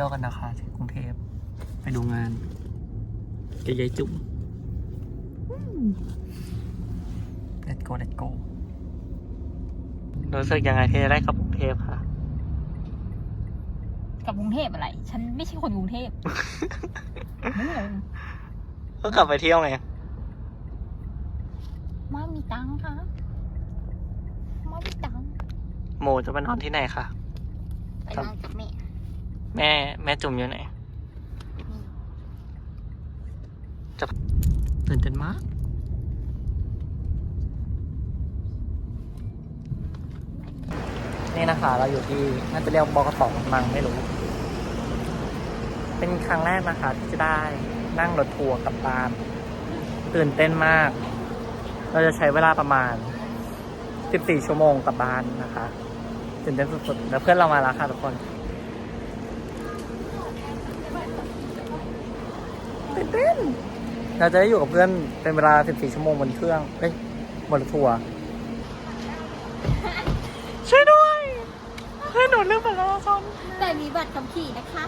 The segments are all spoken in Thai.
ที่ยวกันนะคะที่กรุงเทพไปดูงานเกบยายจุ๋ม let's go let's go รู้สึกยังไงที่จะได้กลับกรุงเทพค่ะ กับกรุงเทพอะไร ฉันไม่ใช่คนกรุงเทพไม่งงก็กลับไปเที่ยวไงมามีตังค์ค่ะมามีตังค์โมจะไปนอนที่ไหนคะไปนอนกับแม่ แม่แม่จุ๋มอยู่ไหนจะตื่นเต้นมากนี่นะคะ เราอยู่ที่น่าจะเรียกบกสองมังไม่รู้ เป็นครั้งแรกนะคะ ที่จะได้นั่งรถทัวร์กลับบ้านตื่นเต้นมาก เราจะใช้เวลาประมาณ 14 ชั่วโมงกลับบ้านนะคะ ตื่นเต้นสุดๆแล้วเพื่อนเรามาแล้วค่ะทุกคน ตื่นเต้นเราจะได้อยู่กับเพื่อนเป็นเวลา 14 ชั่วโมงบนเครื่อง เอ้ยบนรถทัวร์ช่วยด้วยเพื่อนหนูเรื่องบัตรประชาชนแต่มีบัตรขับขี่นะคะ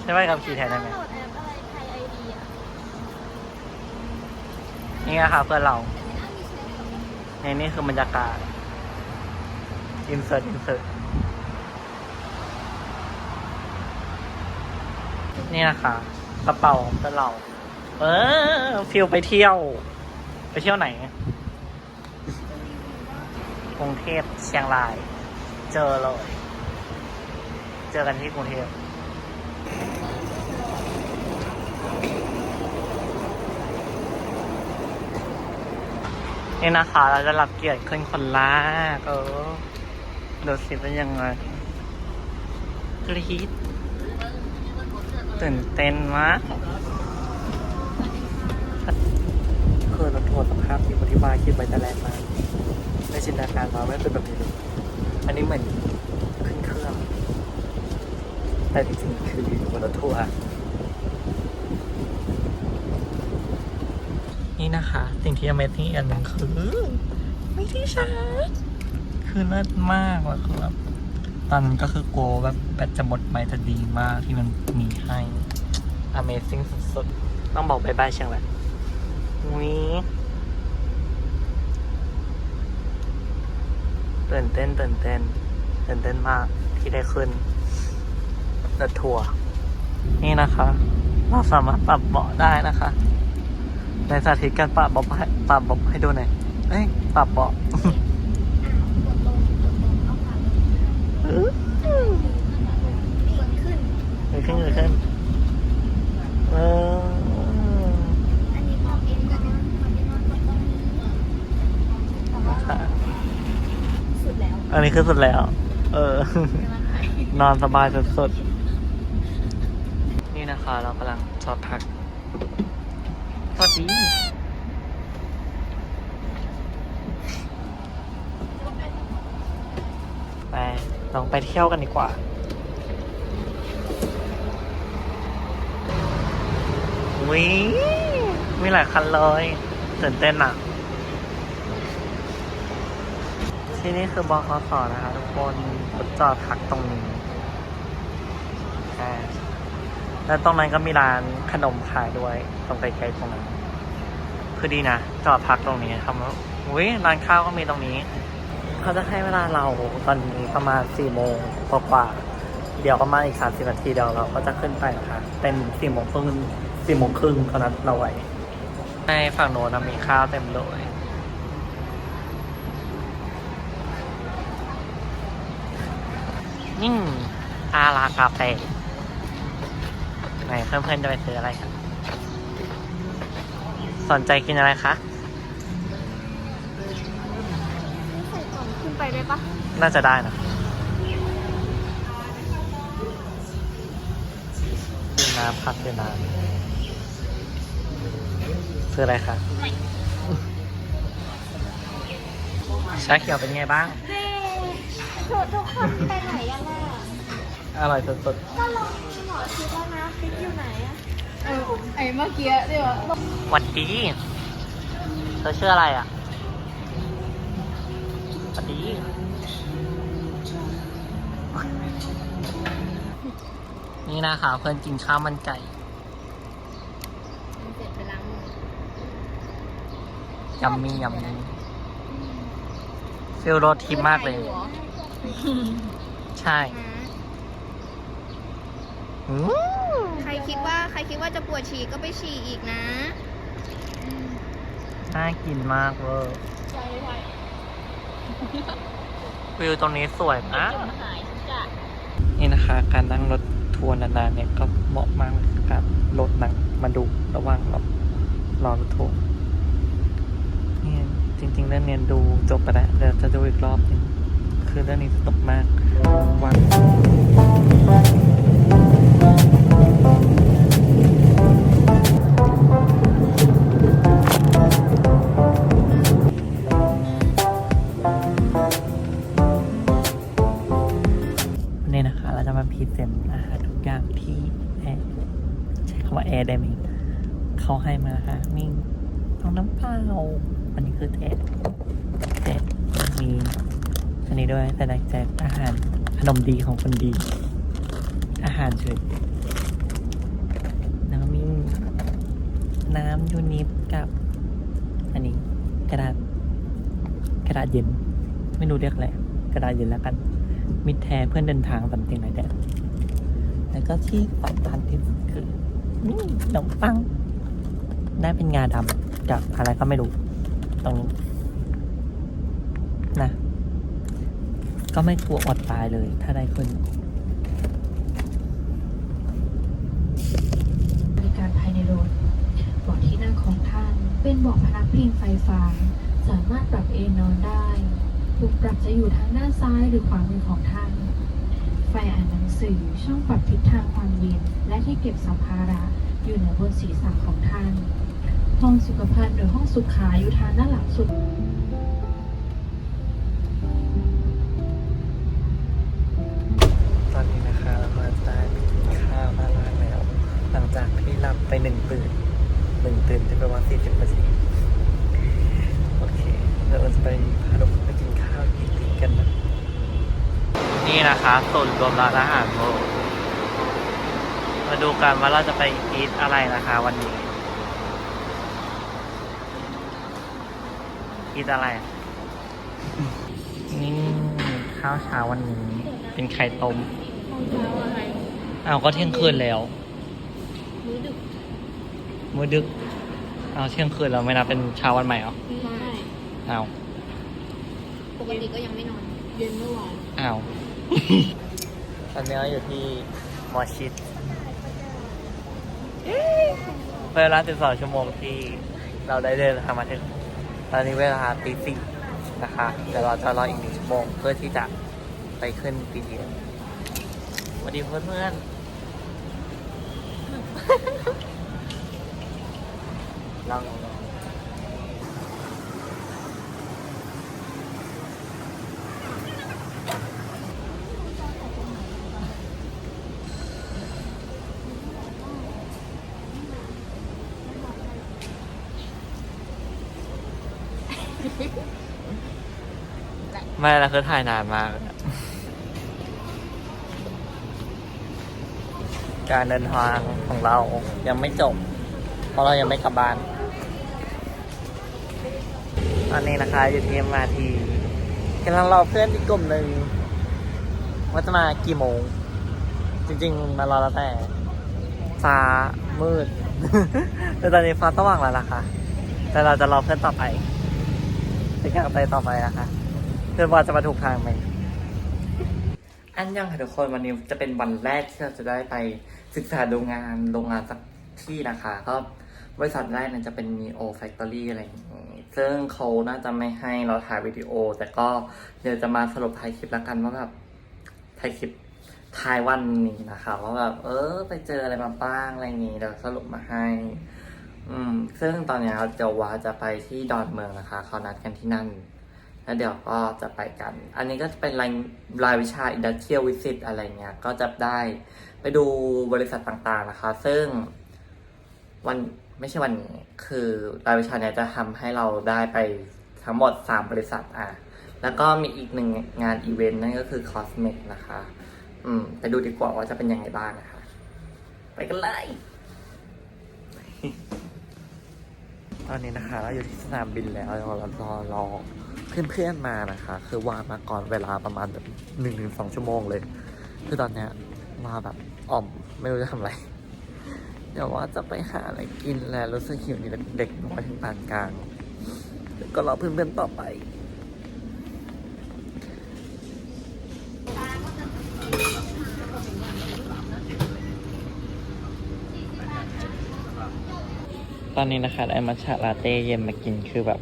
ใช่ไหมครับขี่แทนได้ไหมโหลดแอปอะไรไทยไอดีอะนี่ไงค่ะเพื่อนเรา ในนี่คือบรรยากาศ อินเสิร์ตอินเสิร์ตนี่นะคะ กระเป๋าของเรา เออฟิลไปเที่ยว ไปเที่ยวไหน กรุงเทพเชียงราย เจอเลย เจอกันที่กรุงเทพนี่นะคะ เราจะรับเกียรติขึ้นคนแรกเออดูสิเป็นยังไงกรี๊ด ตื่นเต้นมากคือรถทัวร์สภาพที่อธิบายคิดไว้แต่แรกมาไม่จินตนาการมาไม่เป็นแบบนี้เลยอันนี้เหมือนขึ้นเครื่อง แต่จริงๆคืออยู่บนรถทัวร์นี่นะคะ สิ่งที่ Amazing อีกอันหนึ่งคือ ไม่ที่ชาร์จคือเลิศมากว่ะคือแบบ ตอนนั้นก็คือกลัวแบบแบตจะหมดไม่จะดีมากที่มันมีให้ Amazing สุดๆ ต้องบอกบายบายเชียงแหละวีตื่นเต้นตื่นเต้นตื่นเต้นมากที่ได้ขึ้นรถทัวร์นี่นะคะ เราสามารถปรับเบาะได้นะคะในสาธิตการปรับเบาะให้ปรับเบาะให้ดูหน่อยเอ้ยปรับเบาะ กดลงกดลงเอาขาลงเกิดขึ้นเกิดขึ้นเอออันนี้พอเอ็นกันนะพอเอ็นนอนกดตรงนี้แต่ว่าค่ะสุดแล้วอันนี้คือสุดแล้ว เออเวลาไหนนอนสบายสุดๆ นี่นะคะ เรากำลังจอดพัก สวัสดีไปลองไปเที่ยวกันดีกว่า วิมีหลายคันเลยตื่นเต้นอะ ที่นี่คือบคสนะคะทุกคนรถจอดพักตรงนี้ แล้วตรงนั้นก็มีร้านขนมขายด้วย ตรงไกลๆตรงนั้น คือดีนะ จอดพักตรงนี้ทำแล้วอุ้ยร้านข้าวก็มีตรงนี้ เขาจะให้เวลาเราตอนนี้ประมาณสี่โมงกว่าๆ เดี๋ยวประมาณอีกสามสิบนาทีเดี๋ยวเราก็จะขึ้นไปนะคะเป็นสี่โมงครึ่งสี่โมงครึ่งเขานัดเราไว้ในฝั่งโน้นนะมีข้าวเต็มเลยนี่อาลากาเฟ่ไหนเพื่อนๆจะไปซื้ออะไรกันสนใจกินอะไรคะใส่กล่องขึ้นไปได้ปะน่าจะได้นะ น้ำครับซื้อน้ำซื้ออะไรคะชาเขียวเป็นไงบ้าง เฮ้ทุกทุกคนไปไหนกันล่ะอร่อยสุดก็ลงหมอชิดแล้วนะฟิกอยู่ไหนอะเออไอ้เมื่อกี้เดี๋ยวๆหวัดดี เธอชื่ออะไรอะหวัดดี นี่นะคะเพื่อนกินข้าวมันไก่เสร็จไปล้างมือยัมมี่ยัมมี่ฟิลโรดทริปมากเลย ใช่อืมใครคิดว่าใครคิดว่าจะปวดฉี่ก็ไปฉี่อีกนะน่ากินมากเวอร์ใช่ใช่วิวตรงนี้สวยมากหายทุกอย่างนี่นะคะ การนั่งรถ ทัวร์นานๆเนี่ยก็เหมาะมากกับการรถนั่งมาดูระหว่างรอรอรถทัวร์เนี่ยจริงๆเรื่องเนี้ยดูจบไปแล้วเดี๋ยวจะดูอีกรอบหนึงคือเรื่องนี้สนุกมากวัน เราจะมาพรีเซนต์อาหารทุกอย่างที่แอร์ใช้คำว่าแอร์ได้ไหมเขาให้มานะคะมีเอาน้ำเปล่าอันนี้คือแจกแจกมีอันนี้ด้วยแต่แจกอาหารขนมดีของคนดี อาหารเฉยแล้วก็มีน้ำยูนิฟกับ อันนี้กระดาษกระดาษเย็น ไม่รู้เรียกอะไรกระดาษเย็นแล้วกัน มิตรแท้เพื่อนเดินทางสำเพ็งไรแดดแล้วก็ที่สำคัญที่สุดคือนี่ขนมปัง ได้เป็นงาดำกับอะไรก็ไม่รู้ ตรงนี้นะ ก็ไม่กลัวอดตายเลย ถ้าได้ขึ้นบริการภายในรถเบาะที่นั่งของท่านเป็นเบาะพนักพิงไฟฟ้า สามารถปรับเอนนอนได้ปุ่มปรับจะอยู่ทาง ด้านซ้ายหรือขวามือของท่าน ไฟอ่านหนังสือช่องปรับทิศทางความเย็น และที่เก็บสัมภาระอยู่เหนือบนศีรษะของท่าน ห้องสุขภัณฑ์หรือห้องสุขาอยู่ทางด้านหลังสุดตอนนี้นะคะเราก็ได้ไปกินข้าวมาล้างแล้ว หลังจากที่หลับไปหนึ่งตื่นหนึ่งตื่นที่ประมาณสี่สิบนาทีโอเคเดี๋ยวเราจะไปพาลูกไปกินข้าวกินติกัน นี่นะคะส่วนรวมร้านอาหารโลกมาดูกันว่าเราจะไปอีทอะไรนะคะวันนี้อีทอะไร นี่ข้าวเช้าวันนี้ เป็นไข่ต้มเช้าอะไรเอาวก็เที่ยงคืนแล้ว มื้อดึก มื้อดึก เอาเที่ยงคืนแล้วไม่นับเป็นเช้าวันใหม่เหรอไม่เอาปกติก็ยังไม่นอน เย็นเมื่อวานเอา ตอนนี้เราอยู่ที่มอชิดเป็นเวลา12ชั่วโมงที่เราได้เดินทางมาถึง ตอนนี้เวลาตีสี่นะคะเดี๋ยวเราจะรออีกหนึ่งชั่วโมงเพื่อที่จะไปขึ้น BTS สวัสดีเพื่อนเพื่อนๆลองลองลอง ไม่ละคือถ่ายนานมาก การเดินทางของเรายังไม่จบ เพราะเรายังไม่กลับบ้านตอนนี้นะคะอยู่ที่มาทีกำลังรอเพื่อนอีกกลุ่มหนึ่งว่าจะมากี่โมง จริง ๆ มารอแล้วแต่ฟ้ามืด แต่ตอนนี้ฟ้าสว่างแล้วนะคะแต่เราจะรอเพื่อนต่อไปเป็นกำลังใจต่อไปนะคะ เพื่อนว่าจะมาถูกทางไหมอันยังค่ะทุกคนวันนี้จะเป็นวันแรกที่เราจะได้ไปศึกษาดูงานโรงงานสักที่นะคะก็บริษัทแรกเนี่ยจะเป็น Neo Factory อะไรอย่างนี้ซึ่งเขาน่าจะไม่ให้เราถ่ายวิดีโอ แต่ก็เดี๋ยวจะมาสรุปท้ายคลิปแล้วกันว่าแบบท้ายคลิปท้ายวันนี้นะคะว่าแบบเออ ไปเจออะไรมาบ้างอะไรอย่างนี้เดี๋ยวสรุปมาให้ อืม ซึ่งตอนนี้เดี๋ยวว่าจะไปที่ดอนเมืองนะคะเขานัดกันที่นั่น แล้วเดี๋ยวก็จะไปกัน อันนี้ก็จะเป็นรายรายวิชา Industrial Visit อะไรเงี้ย ก็จะได้ไปดูบริษัทต่างๆนะคะ ซึ่งวันไม่ใช่วันนี้คือรายวิชาเนี้ยจะทำให้เราได้ไปทั้งหมด 3 บริษัทอะ แล้วก็มีอีกหนึ่งงานอีเวนต์นั่นก็คือ Cosmic นะคะ อืม ไปดูดีกว่าว่าจะเป็นยังไงบ้างนะคะ ไปกันเลย ตอนนี้นะคะ เราอยู่ที่สนามบินแล้วเรารอรอ เพื่อนๆมานะคะ คือวางมาก่อนเวลาประมาณแบบหนึ่งถึงสองชั่วโมงเลย คือตอนเนี้ยมาแบบอ่อมไม่รู้จะทำอะไรเดี๋ยวว่าจะไปหาอะไรกินแล้วรู้สึกหิวนี่เด็กน้อยถึงปานกลางก็รอเพื่อนๆต่อไปตอนนี้นะคะได้มัทฉะลาเต้เย็นมากินคือแบบ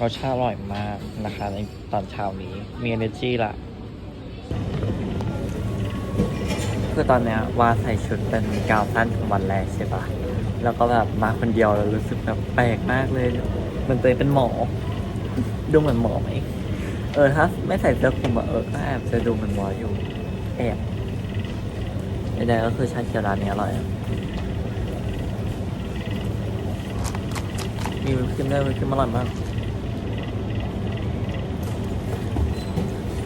รสชาติอร่อยมากนะคะในตอนเช้านี้ มี energy ละคือตอนเนี้ยว่าใส่ชุดเป็นกาวสั้นของวันแรกใช่ปะแล้วก็แบบมาคนเดียวแล้วรู้สึกแบบแปลกมากเลยมันตัวเองเป็นหมอ ดูเหมือนหมอไหมเออถ้าไม่ใส่เสื้อคลุมอะเออก็แอบจะดูเหมือนหมออยู่แอบใดๆก็คือชาเขียวร้านนี้อร่อยมีวิปครีมด้วยวิปครีมอร่อยมาก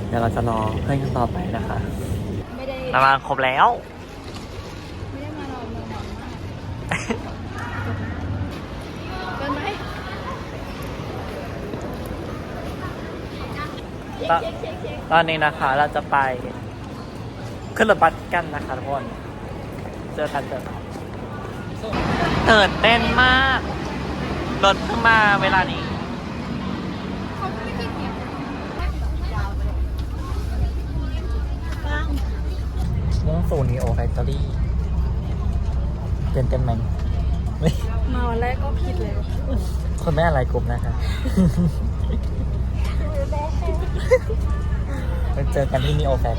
เดี๋ยวเราจะรอเพื่อนกันต่อไปนะคะไม่ได้เรามาครบแล้ว ไม่ได้มารอเมืองหวังมากเกินไหมตอนตอนนี้นะคะเราจะไป ขึ้นรถบัสกันนะคะทุกคนเจอกันเจอกันตื่นเต้นมากรถเพิ่งมาเวลานี้ มุ่ง สู่นีโอแฟคทอรี่เต้นเต้นไหมเฮ้ยมาวันแรกก็ผิดแล้วคนไม่อะไรกลุ่มนะคะ ไปเจอกันที่นีโอแฟค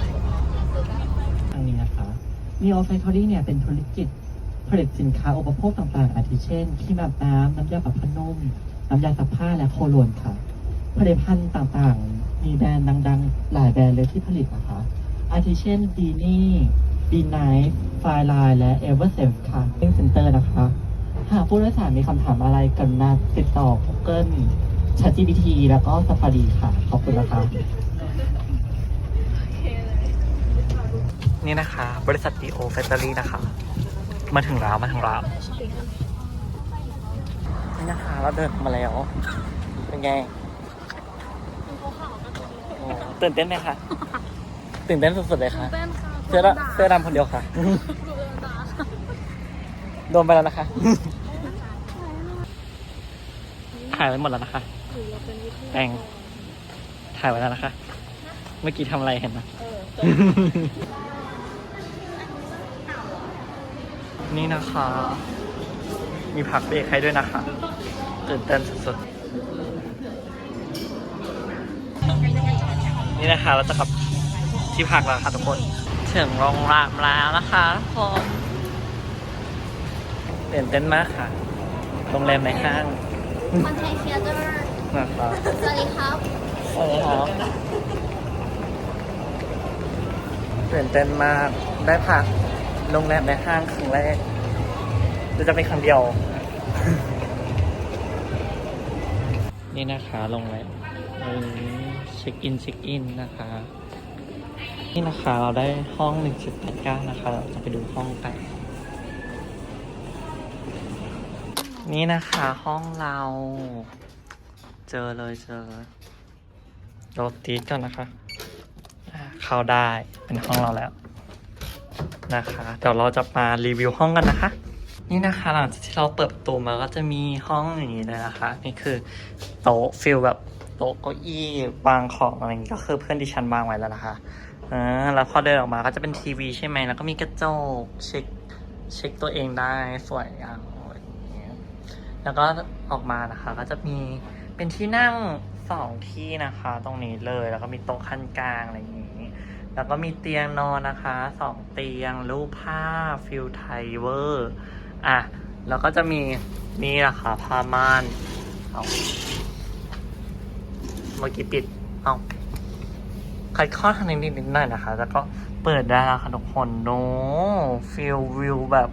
ทางนี้นะคะนีโอแฟคทอรี่เนี่ยเป็นธุรกิจผลิตสินค้าอุปโภคต่างๆ อาทิเช่นครีมอาบน้ำน้ำยาปรับผ้านุ่ม น้ำยาซักผ้าและโคโลนค่ะ ผลิตภัณฑ์ต่างๆ มีแบรนด์ดังๆ หลายแบรนด์เลยที่ผลิตนะคะ อาทิเช่นดีนี่ ดีไนท์ไฟไลน์และเอเวอร์เซฟค่ะเซ็นเตอร์นะคะ หากผู้โดยสารมีคำถามอะไรกันนาติดต่อ Google ChatGPT แล้วก็ Safari ค่ะ ขอบคุณนะคะ นี่นะคะ บริษัท D.O. Factory นะคะ มาถึงแล้ว มาถึงแล้ว นี่นะคะ เราเดินมาแล้ว เป็นไงโอ้ตื่นเต้นไหมคะ ตื่นเต้นสุดๆเลยค่ะ เต้นค่ะ เสื้อดำเสื้อดำคนเดียวค่ะ โดนไปแล้วนะคะ ถ่ายไว้หมดแล้วนะคะหรือเราเป็นวิทยาแป้งถ่ายไว้แล้วนะคะ เมื่อกี้ทำอะไรเห็นไหมเออนี่นะคะ มีผักเบรกให้ด้วยนะคะ ตื่นเต้นสุดๆ นี่นะคะเราจะกลับที่พักแล้วค่ะทุกคน ถึงโรงแรมแล้วนะคะทุกคนตื่นเต้นมากค่ะ โรงแรมในห้างคอนไทยเทียเตอร์นะครับสวัสดีครับสวัสดีครับตื่นเต้นมาก ได้พักโรงแรมในห้างครั้งแรกจะจะเป็นครั้งเดียว นี่นะคะโรงแรมเออเช็คอินเช็คอินนะคะ นี่นะคะเราได้ห้อง 1.89 นะคะ เราจะไปดูห้องกัน นี่นะคะห้องเรา เจอเลยเจอรถตีดก่อนนะคะ เข้าได้เป็นห้องเราแล้วนะคะ เดี๋ยวเราจะมารีวิวห้องกันนะคะ นี่นะคะหลังจากที่เราเปิดประตูมาก็จะมีห้องอย่างนี้เลยนะคะ นี่คือโต๊ะฟิลแบบโต๊ะเก้าอี้วางของอะไรอย่างนี้ก็คือเพื่อนดิฉันวางไว้แล้วนะคะ อ่าแล้วพอเดินออกมาก็จะเป็นทีวีใช่ไหมแล้วก็มีกระจกเช็คเช็คตัวเองได้สวยอย่างอะไรอย่างเงี้ยแล้วก็ออกมานะคะ ก็จะมีเป็นที่นั่งสองที่นะคะ ตรงนี้เลยแล้วก็มีโต๊ะขั้นกลางอะไรอย่างนี้ แล้วก็มีเตียงนอนนะคะสองเตียงรูปภาพฟิลไทยเวอร์อะแล้วก็จะมีนี่นะคะผ้าม่านเอาเมื่อกี้ปิดเอา คัดข้อทางนี้นิดๆหน่อยนะคะ แล้วก็เปิดได้แล้วค่ะทุกคนโน้ฟิลวิวแบบ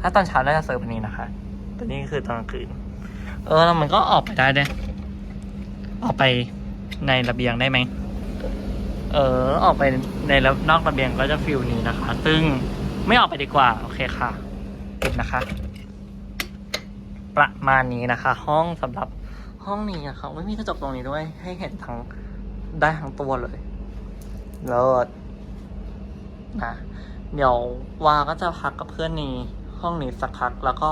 ถ้าตอนเช้าน่าจะเซิร์ฟนี้นะคะแต่นี่คือตอนกลางคืน เออแล้วมันก็ออกไปได้ด้วยออกไปในระเบียงได้ไหม เออ ออกไปในระนอกระเบียงก็จะฟิลนี้นะคะ ซึ่งไม่ออกไปดีกว่า โอเคค่ะปิดนะคะ ประมาณนี้นะคะ ห้องสำหรับห้องนี้อะค่ะไม่มีกระจกตรงนี้ด้วย ให้เห็นทั้งได้ทั้งตัวเลย เลิศนะเดี๋ยววาก็จะพักกับเพื่อนในห้องนี้สักพัก แล้วก็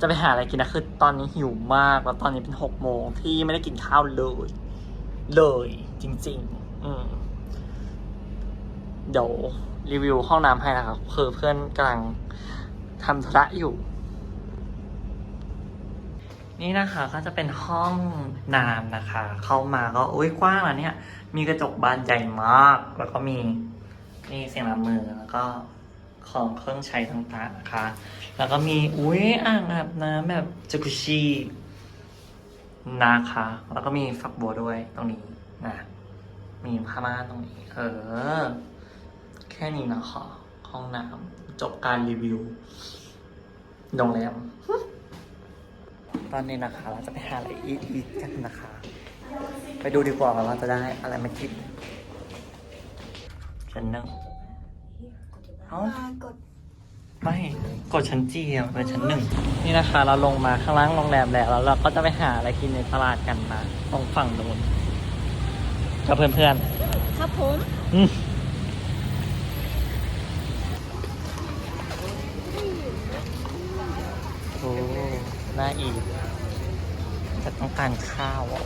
จะไปหาอะไรกินนะคือตอนนี้หิวมาก แล้วตอนนี้เป็นหกโมงที่ไม่ได้กินข้าวเลย เลย จริง ๆ อืมเดี๋ยวรีวิวห้องน้ำให้นะครับคือเพื่อนกำลังทำธุระอยู่ นี่นะคะก็จะเป็นห้องน้ำนะคะ เข้ามาก็อุ้ยกว้างแล้วเนี่ย มีกระจกบานใหญ่มาก แล้วก็มีนี่เสียงล้างมือแล้วก็ของเครื่องใช้ต่างๆนะคะ แล้วก็มีอุ้ยอ่างอาบน้ำแบบจักรุชีนะคะ แล้วก็มีฝักบัวด้วยตรงนี้นะ มีผ้าม่านตรงนี้ เออ แค่นี้นะคะห้องน้ำจบการรีวิวโรงแรมตอนนี้นะคะ เราจะไปหาอะไรอีทอีทกันนะคะ ไปดูดีกว่าว่าเราจะได้อะไรมากินชั้นหนึ่งเอ้ากดไม่กดชั้นจีอะเป็นชั้นหนึ่งนี่นะคะ เราลงมาข้างล่างโรงแรมแล้วแล้วเราก็จะไปหาอะไรกินในตลาดกันมาตรงฝั่งนู้นกับเพื่อนครับผมๆอืมโอ้น่าอีกแต่ต้องการข้าวอะ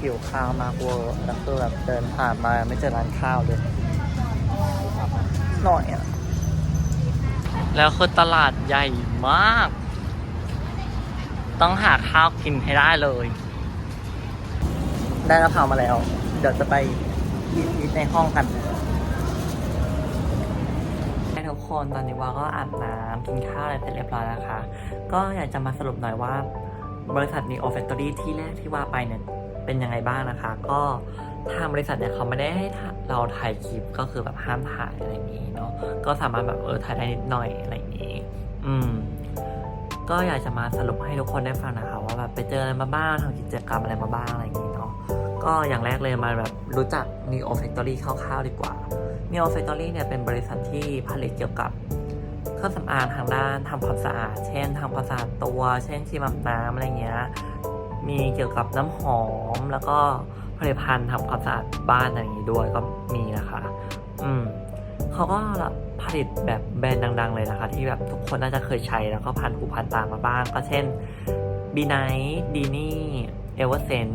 หิวข้าวมากเวอร์แล้วคือแบบเดินผ่านมาไม่เจอร้านข้าวเลย หน่อยอะแล้วคือตลาดใหญ่มาก ต้องหาข้าวกินให้ได้เลย ได้กะเพรามาแล้ว เดี๋ยวจะไปอีทในห้องกันให้ทุกคนตอนนี้ว่าก็อาบน้ำกินข้าวอะไรเสร็จเรียบร้อยแล้วค่ะ ก็อยากจะมาสรุปหน่อยว่าบริษัท Neo Factory ที่แรกที่ว่าไปเนี่ย เป็นยังไงบ้างนะคะ ก็ทางบริษัทเนี่ยเขาไม่ได้ให้เราถ่ายคลิปก็คือแบบห้ามถ่ายอะไรอย่างนี้เนาะก็สามารถแบบเออถ่ายได้นิดหน่อยอะไรอย่างนี้ อืม ก็อยากจะมาสรุปให้ทุกคนได้ฟังนะคะ ว่าแบบไปเจออะไรมาบ้างทำกิจกรรมอะไรมาบ้างอะไรอย่างนี้เนาะก็อย่างแรกเลยมาแบบรู้จัก Neo Factory คร่าวๆดีกว่า Neo Factory เนี่ยเป็นบริษัทที่ผลิตเกี่ยวกับเครื่องสำอางทางด้านทำความสะอาด เช่นทำความสะอาดตัว เช่นครีมอาบน้ำอะไรเงี้ย มีเกี่ยวกับน้ำหอมแล้วก็ผลิตภัณฑ์ทำความสะอาดบ้านอะไรอย่างนี้ด้วยก็มีนะคะ อืมเขาก็ผลิตแบบแบรนด์ดัง ๆ เลยนะคะ ที่แบบทุกคนน่าจะเคยใช้แล้วก็ผ่านหูผ่านตามาบ้าง ก็เช่น b ีไนท์ดีนี่เอเวอร์เซน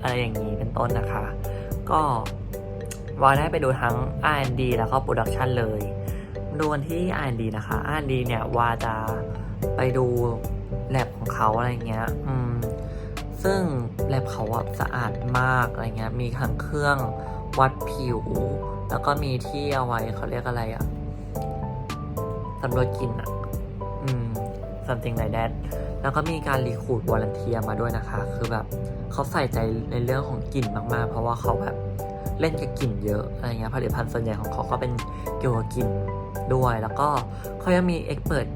อะไรอย่างนี้เป็นต้นนะคะ ก็วาได้ไปดูทั้ง R&D แล้วก็โปรดักชันเลยดูกันที่ R&D นะคะ R&D เนี่ยวาจะไปดูแลบของเขาอะไรเงี้ย อืม ซึ่งแลบเขาอะสะอาดมากอะไรเงี้ยมีทั้งเครื่องวัดผิว แล้วก็มีที่เอาไว้เขาเรียกอะไรอะสำรวจกลิ่นอะอืม something like that แล้วก็มีการรีคูดวอลันเทียมาด้วยนะคะ คือแบบเขาใส่ใจในเรื่องของกลิ่นมากๆ เพราะว่าเขาแบบเล่นกับกลิ่นเยอะอะไรเงี้ยผลิตภัณฑ์ส่วนใหญ่ของเขาก็เป็นเกี่ยวกับกลิ่นด้วย แล้วก็เขายังมีเอ็กเปิด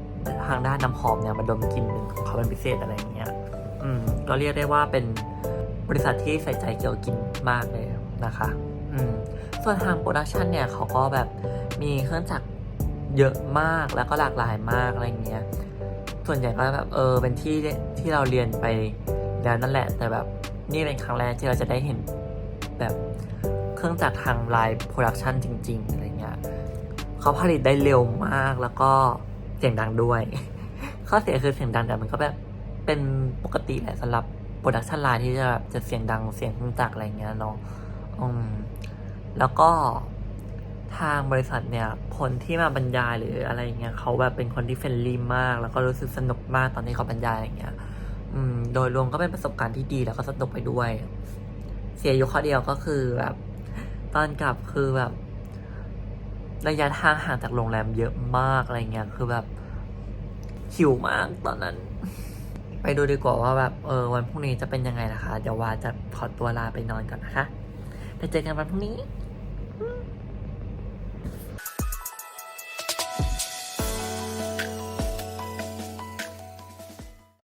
ทางด้านน้ำหอมเนี่ยมาดมกลิ่นหนึ่งของเขาเป็นพิเศษอะไรเงี้ย อืมก็เรียกได้ว่าเป็นบริษัทที่ใส่ใจเกี่ยวกินมากเลยนะคะ อืม ส่วนทางโปรดักชันเนี่ยเขาก็แบบมีเครื่องจักรเยอะมากแล้วก็หลากหลายมากอะไรเงี้ย ส่วนใหญ่ก็แบบเออเป็นที่ที่เราเรียนไปแล้วนั่นแหละ แต่แบบนี่เป็นครั้งแรกที่เราจะได้เห็นแบบเครื่องจักรทางไลน์โปรดักชันจริง ๆ อะไรเงี้ยเขาผลิตได้เร็วมากแล้วก็เสียงดังด้วย ข้อเสียคือเสียงดังแต่มันก็แบบ เป็นปกติแหละสำหรับโปรดักชันไลน์ที่จะแบบจะเสียงดังเสียงเครื่องจักรอะไรเงี้ยเนาะอืมแล้วก็ทางบริษัทเนี่ยคนที่มาบรรยายหรืออะไรเงี้ยเขาแบบเป็นคนที่เฟรนลี่มาก แล้วก็รู้สึกสนุกมากตอนที่เขาบรรยายอะไรเงี้ย อืม โดยรวมก็เป็นประสบการณ์ที่ดีแล้วก็สนุกไปด้วย เสียอยู่ข้อเดียวก็คือแบบ ตอนกลับคือแบบ ระยะทางห่างจากโรงแรมเยอะมากอะไรเงี้ยคือแบบหิวมากตอนนั้น ไปดูดีกว่าว่าแบบเออวันพรุ่งนี้จะเป็นยังไงนะคะ เดี๋ยววาจะขอตัวลาไปนอนก่อนนะคะไปเจอกันวันพรุ่งนี้